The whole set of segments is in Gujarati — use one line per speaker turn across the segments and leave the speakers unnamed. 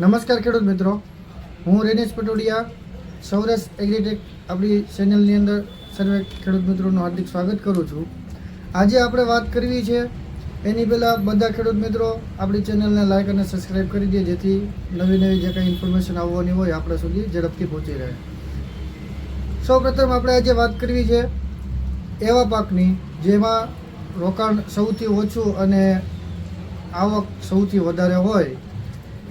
નમસ્કાર ખેડૂત મિત્રો. હું રેનેશ પટોડિયા, સૌરાષ્ટ્ર એગ્રીટેક આપણી ચેનલની અંદર સર્વે ખેડૂત મિત્રોનું હાર્દિક સ્વાગત કરું છું. આજે આપણે વાત કરવી છે, એની પહેલાં બધા ખેડૂત મિત્રો આપણી ચેનલને લાઈક અને સબસ્ક્રાઈબ કરી દે, જેથી નવી નવી જે કંઈ ઇન્ફોર્મેશન આવવાની હોય આપણા સુધી ઝડપથી પહોંચી રહે. સૌપ્રથમ આપણે આજે વાત કરવી છે, એવા પાકની જેમાં રોકાણ સૌથી ઓછું અને આવક સૌથી વધારે હોય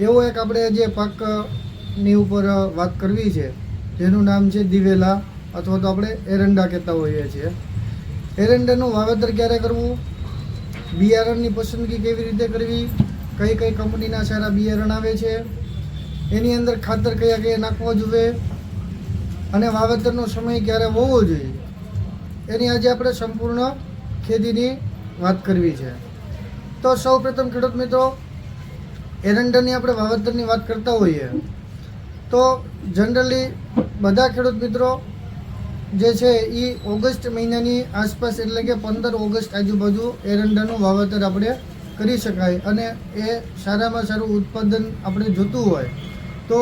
એવો એક આપણે જે પાકની ઉપર વાત કરવી છે, જેનું નામ છે દિવેલા, અથવા તો આપણે એરંડા કહેતા હોઈએ છીએ. એરંડાનું વાવેતર ક્યારે કરવું? બિયારણની પસંદગી કેવી રીતે કરવી? કઈ કઈ કંપનીના સારા બિયારણ આવે છે? એની અંદર ખાતર કયા કયા નાખવા જોઈએ? અને વાવેતરનો સમય ક્યારે હોવો જોઈએ? એની આજે આપણે સંપૂર્ણ ખેતીની વાત કરવી છે. તો સૌ પ્રથમ ખેડૂત મિત્રો એરંડાની આપણે વાવેતરની વાત કરતા હોઈએ, તો જનરલી બધા ખેડૂત મિત્રો જે છે એ ઓગસ્ટ મહિનાની આસપાસ એટલે કે પંદર ઓગસ્ટ આજુબાજુ એરંડાનું વાવેતર આપણે કરી શકાય અને એ સારામાં સારું ઉત્પાદન આપણે જોતું હોય. તો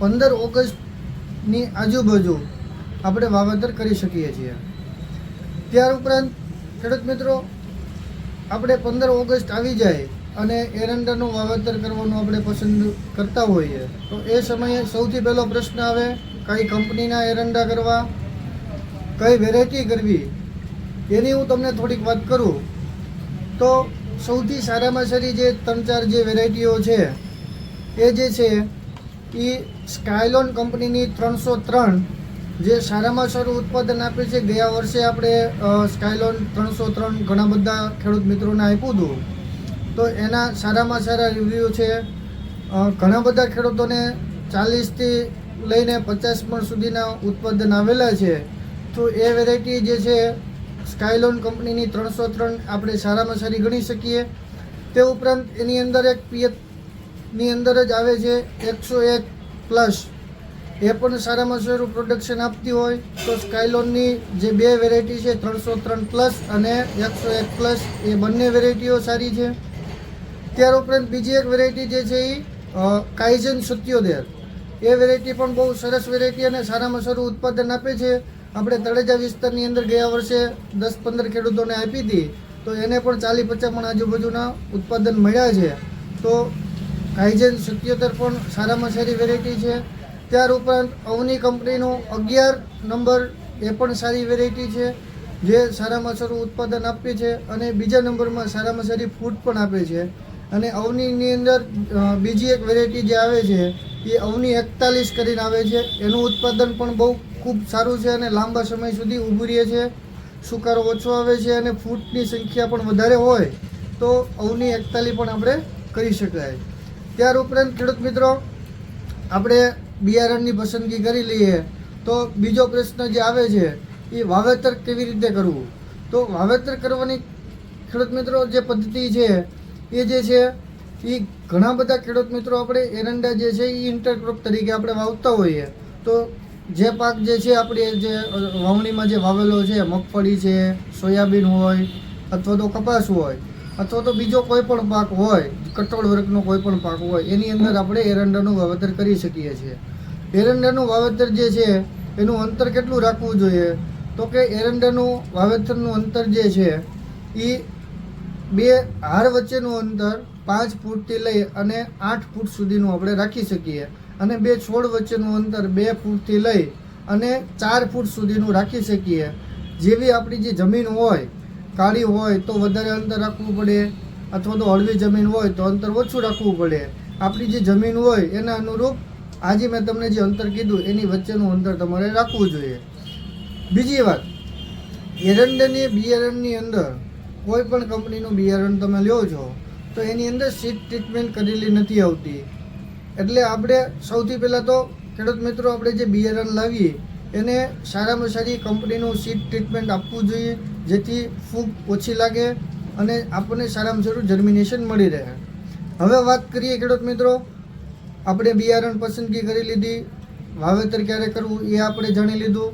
પંદર ઓગસ્ટની આજુબાજુ આપણે વાવેતર કરી શકીએ છીએ. ત્યાર ઉપરાંત ખેડૂત મિત્રો, આપણે પંદર ઓગસ્ટ આવી જાય અને એરંડાનું વાવેતર કરવાનું આપણે પસંદ કરતા હોઈએ. તો એ સમયે સૌથી પહેલો પ્રશ્ન આવે, કઈ કંપનીના એરંડા કરવા, કઈ વેરાયટી કરવી? એની હું તમને થોડીક વાત કરું. તો સૌથી સારામાં સારી જે ત્રણ ચાર જે વેરાયટીઓ છે, એ જે છે એ સ્કાયલોન કંપનીની ત્રણસો ત્રણ, જે સારામાં સારું ઉત્પાદન આપે છે. ગયા વર્ષે આપણે સ્કાયલોન ત્રણસો ત્રણ ઘણા બધા ખેડૂત મિત્રોને આપ્યું હતું. તો એના સારામાં સારા રિવ્યૂ છે. ઘણા બધા ખેડૂતોને ચાલીસથી લઈને પચાસ મણ સુધીના ઉત્પાદન આવેલા છે. તો એ વેરાયટી જે છે સ્કાયલોન કંપનીની ત્રણસો ત્રણ આપણે સારામાં સારી ગણી શકીએ. તે ઉપરાંત એની અંદર એક પિયતની અંદર જ આવે છે, એકસો એક પ્લસ એ પણ સારામાં સારું પ્રોડક્શન આપતી હોય. તો સ્કાયલોનની જે બે વેરાયટી છે, ત્રણસો ત્રણ પ્લસ અને એકસો એક પ્લસ એ બંને વેરાયટીઓ સારી છે. ત્યાર ઉપરાંત બીજી એક વેરાયટી જે છે એ કાઇઝન સત્યોતેર એ વેરાયટી પણ બહુ સરસ વેરાયટી અને સારામાં સારું ઉત્પાદન આપે છે. આપણે તળેજા વિસ્તારની અંદર ગયા વર્ષે દસ પંદર ખેડૂતોને આપી હતી. તો એને પણ ચાલી પચાસ પણ આજુબાજુના ઉત્પાદન મળ્યા છે. તો કાઇઝન સત્યોતેર પણ સારામાં સારી વેરાયટી છે. ત્યાર ઉપરાંત અવની કંપનીનું અગિયાર નંબર એ પણ સારી વેરાયટી છે, જે સારામાં સારું ઉત્પાદન આપે છે અને બીજા નંબરમાં સારામાં સારી ફૂડ પણ આપે છે. અને અવનીની અંદર બીજી એક વેરાયટી જે આવે છે, એ અવની એકતાલીસ કરીને આવે છે. એનું ઉત્પાદન પણ બહુ ખૂબ સારું છે અને લાંબા સમય સુધી ઊભું રહે છે. સુકારો ઓછો આવે છે અને ફૂટની સંખ્યા પણ વધારે હોય, તો અવની એકતાલી પણ આપણે કરી શકાય. ત્યાર ઉપરાંત, ખેડૂત મિત્રો, આપણે બિયારણની પસંદગી કરી લઈએ, તો બીજો પ્રશ્ન જે આવે છે, એ વાવેતર કેવી રીતે કરવું? તો વાવેતર કરવાની, ખેડૂત મિત્રો, જે પદ્ધતિ છે એ જે છે એ ઘણા બધા ખેડૂત મિત્રો આપણે એરંડા જે છે એ ઇન્ટરક્રોપ તરીકે આપણે વાવતા હોઈએ. તો જે પાક જે છે, આપણે જે વાવણીમાં જે વાવેલો છે, મગફળી છે, સોયાબીન હોય, અથવા તો કપાસ હોય, અથવા તો બીજો કોઈ પણ પાક હોય, કઠોળ વર્ગનો કોઈ પણ પાક હોય, એની અંદર આપણે એરંડાનું વાવેતર કરી શકીએ છીએ. એરંડાનું વાવેતર જે છે, એનું અંતર કેટલું રાખવું જોઈએ? તો કે એરંડાનું વાવેતરનું અંતર જે છે એ બે હાર વચ્ચેનું અંતર પાંચ ફૂટથી લઈ અને આઠ ફૂટ સુધીનું આપણે રાખી શકીએ. અને બે છોડ વચ્ચેનું અંતર બે ફૂટથી લઈ અને ચાર ફૂટ સુધીનું રાખી શકીએ. જેવી આપણી જે જમીન હોય, કાળી હોય, તો વધારે અંતર રાખવું પડે અથવા તો હળવી જમીન હોય, તો અંતર ઓછું રાખવું પડે. આપણી જે જમીન હોય, એના અનુરૂપ આજે મેં તમને જે અંતર કીધું, એની વચ્ચેનું અંતર તમારે રાખવું જોઈએ. બીજી વાત, એરંડની, બિયારણની અંદર કોઈ પણ કંપનીનું બિયારણ તમે લ્યો છો, તો એની અંદર સીડ ટ્રીટમેન્ટ કરેલી નથી આવતી. એટલે આપણે સૌથી પહેલાં તો ખેડૂત મિત્રો, આપણે જે બિયારણ લાવીએ, એને સારામાં સારી કંપનીનું સીડ ટ્રીટમેન્ટ આપવું જોઈએ, જેથી ફૂગ ઓછી લાગે અને આપણને સારામાં સારું જર્મિનેશન મળી રહે. હવે વાત કરીએ ખેડૂત મિત્રો, આપણે બિયારણ પસંદગી કરી લીધી, વાવેતર ક્યારે કરવું એ આપણે જાણી લીધું.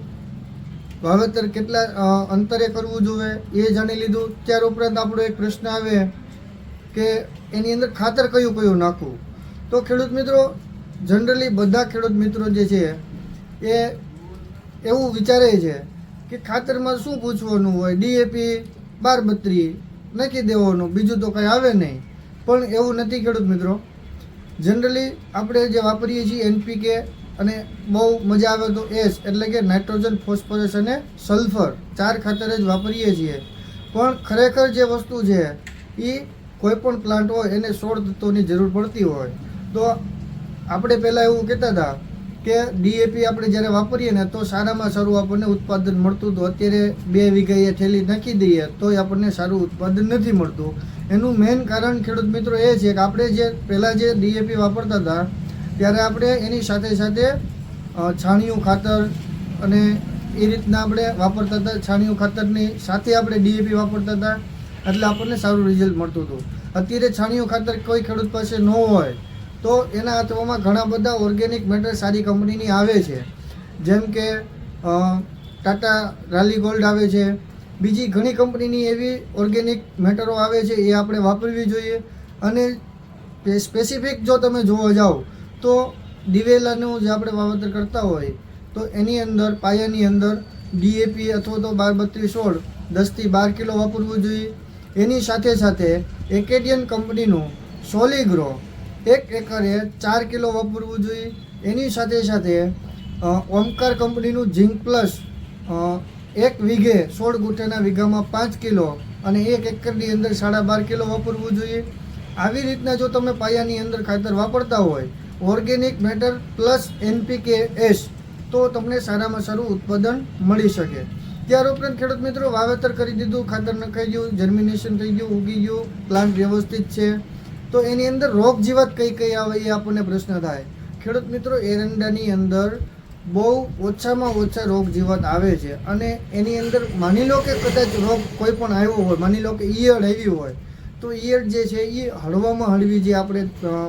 વાવેતર કેટલા અંતરે કરવું જોઈએ એ જાણી લીધું. ત્યાર ઉપરાંત આપણો એક પ્રશ્ન આવે કે એની અંદર ખાતર કયું કયું નાખવું? તો ખેડૂત મિત્રો, જનરલી બધા ખેડૂત મિત્રો જે છે એ એવું વિચારે છે કે ખાતરમાં શું પૂછવાનું હોય? ડીએપી બાર બત્રી નાખી દેવાનું, બીજું તો કંઈ આવે નહીં. પણ એવું નથી ખેડૂત મિત્રો. જનરલી આપણે જે વાપરીએ છીએ એનપીકે અને બહુ મજા આવે તો એસ એટલે કે નાઇટ્રોજન, ફોસ્ફરસ અને સલ્ફર ચાર ખાતર જ વાપરીએ છીએ. પણ ખરેખર જે વસ્તુ છે એ કોઈ પણ પ્લાન્ટ હોય એને સોળ તત્વોની જરૂર પડતી હોય. તો આપણે પહેલાં એવું કહેતા હતા કે ડીએપી આપણે જ્યારે વાપરીએ ને, તો સારામાં સારું આપણને ઉત્પાદન મળતું હતું અત્યારે બે વીઘાએ થેલી નાખી દઈએ, તોય આપણને સારું ઉત્પાદન નથી મળતું. એનું મેઇન કારણ ખેડૂત મિત્રો એ છે કે આપણે જે પહેલાં જે ડીએપી વાપરતા હતા ત્યારે આપણે એની સાથે સાથે છાણિયું ખાતર અને એ રીતના આપણે વાપરતા હતા. છાણિયું ખાતરની સાથે આપણે ડીએપી વાપરતા હતા. એટલે આપણને સારું રિઝલ્ટ મળતું હતું. અત્યારે છાણિયું ખાતર કોઈ ખેડૂત પાસે ન હોય, તો એના હાથવામાં ઘણા બધા ઓર્ગેનિક મેટર સારી કંપનીની આવે છે. જેમ કે ટાટા રાલી ગોલ્ડ આવે છે. બીજી ઘણી કંપનીની એવી ઓર્ગેનિક મેટરો આવે છે એ આપણે વાપરવી જોઈએ. અને સ્પેસિફિક જો તમે જોવા જાઓ તો દિવેલાનું જે આપણે વાવેતર કરતા હોય, તો એની અંદર, પાયાની અંદર ડીએપી અથવા તો બાર બત્રીસ સોળ દસથી બાર કિલો વાપરવું જોઈએ. એની સાથે સાથે એકેડિયન કંપનીનું સોલીગ્રો એક એકરે ચાર કિલો વાપરવું જોઈએ. એની સાથે સાથે ઓમકાર કંપનીનું ઝીંક પ્લસ એક વીઘે સોળ ગુટેના વીઘામાં પાંચ કિલો અને એક એકરની અંદર સાડા બાર કિલો વાપરવું જોઈએ. આવી રીતના જો તમે પાયાની અંદર ખાતર વાપરતા હોય organic matter plus NPK S તો તમને સારામાં સારું ઉત્પાદન મળી શકે. ત્યાર ઉપરાંત ખેડૂત મિત્રો, વાવેતર કરી દીધું, ખાતર નખાઈ ગયું જર્મિનેશન થઈ ગયું, ઉગી ગયું પ્લાન્ટ વ્યવસ્થિત છે. તો એની અંદર રોગ જીવાત કઈ કઈ આવે એ આપણને પ્રશ્ન થાય. ખેડૂત મિત્રો, એરંડાની અંદર બહુ ઓછામાં ઓછા રોગ જીવાત આવે છે અને એની અંદર માની લો કે કદાચ રોગ કોઈ પણ આવ્યો હોય, માની લો કે ઈયળ આવી હોય તો ઈયળ જે છે એ હળવામાં હળવી જે આપણે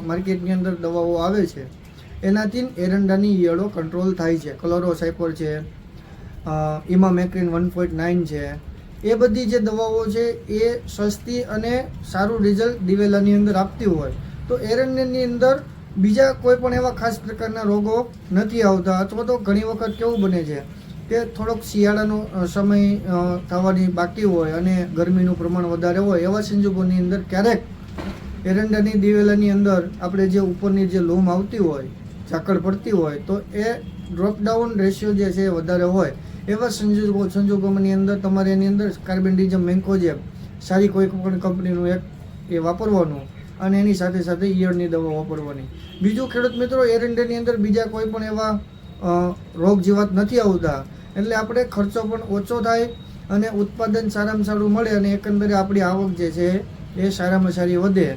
માર્કેટની અંદર દવાઓ આવે છે, એનાથી એરંડાની ઈયળો કંટ્રોલ થાય છે. કલોરોસાઇપર છે ઇમામેક્રિન વન પોઈન્ટ નાઇન છે, એ બધી જે દવાઓ છે એ સસ્તી અને સારું રિઝલ્ટ દિવેલાની અંદર આપતી હોય. તો એરંડાની અંદર બીજા કોઈ પણ એવા ખાસ પ્રકારના રોગો નથી આવતા, અથવા તો ઘણી વખત કેવું બને છે કે થોડોક શિયાળાનો સમય થવાની બાકી હોય અને ગરમીનું પ્રમાણ વધારે હોય, એવા સંજોગોની અંદર ક્યારેક એરંડાની દિવેલાની અંદર આપણે જે ઉપરની જે લૂમ આવતી હોય, ઝાકળ પડતી હોય, તો એ ડ્રોપડાઉન રેશિયો જે છે એ વધારે હોય. એવા સંજોગો સંજોગોની અંદર તમારે એની અંદર કાર્બેન્ડિઝમ મેન્કોજેબ સારી કોઈ પણ કંપનીનું એક એ વાપરવાનું અને એની સાથે સાથે ઈયળની દવા વાપરવાની. બીજું ખેડૂત મિત્રો, એરંડાની અંદર બીજા કોઈ પણ એવા રોગ જીવાત નથી આવતા. એટલે આપણે ખર્ચો પણ ઓછો થાય અને ઉત્પાદન સારામાં સારું મળે અને એકંદરે આપણી આવક જે છે એ સારામાં સારી વધે.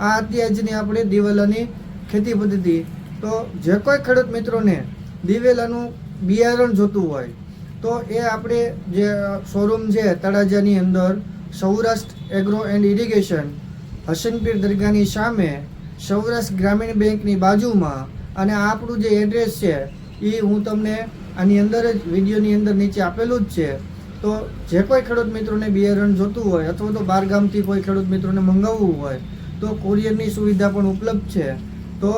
આ અત્યારની આપણે દિવેલાની ખેતી પદ્ધતિ. તો જે કોઈ ખેડૂત મિત્રોને દિવેલાનું બિયારણ જોતું હોય, તો એ આપણે જે શોરૂમ છે તળાજાની અંદર Saurashtra agro and irrigation Hasanpir દરગાહની સામે સૌરાષ્ટ્ર ગ્રામીણ બેંકની બાજુમાં અને આપણું જે એડ્રેસ છે એ હું તમને આની અંદર જ વિડીયોની અંદર નીચે આપેલું જ છે. તો જે કોઈ ખેડૂત મિત્રોને બિયારણ જોતું હોય અથવા તો બાર ગામથી કોઈ ખેડૂત મિત્રોને મંગાવવું હોય, તો કોરિયરની સુવિધા પણ ઉપલબ્ધ છે. તો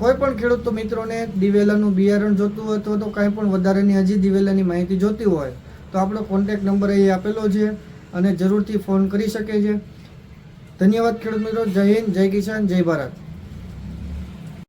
કોઈ પણ ખેડૂત મિત્રોને દિવેલાનું બિયારણ જોતું હોય અથવા તો કાંઈ પણ વધારાની હજી દિવેલાની માહિતી જોતી હોય, તો આપણો કોન્ટેક નંબર અહીં આપેલો છે અને જરૂરથી ફોન કરી શકે છે. ધન્યવાદ ખેડૂત મિત્રો. જય હિન્દ, જય કિસાન, જય ભારત.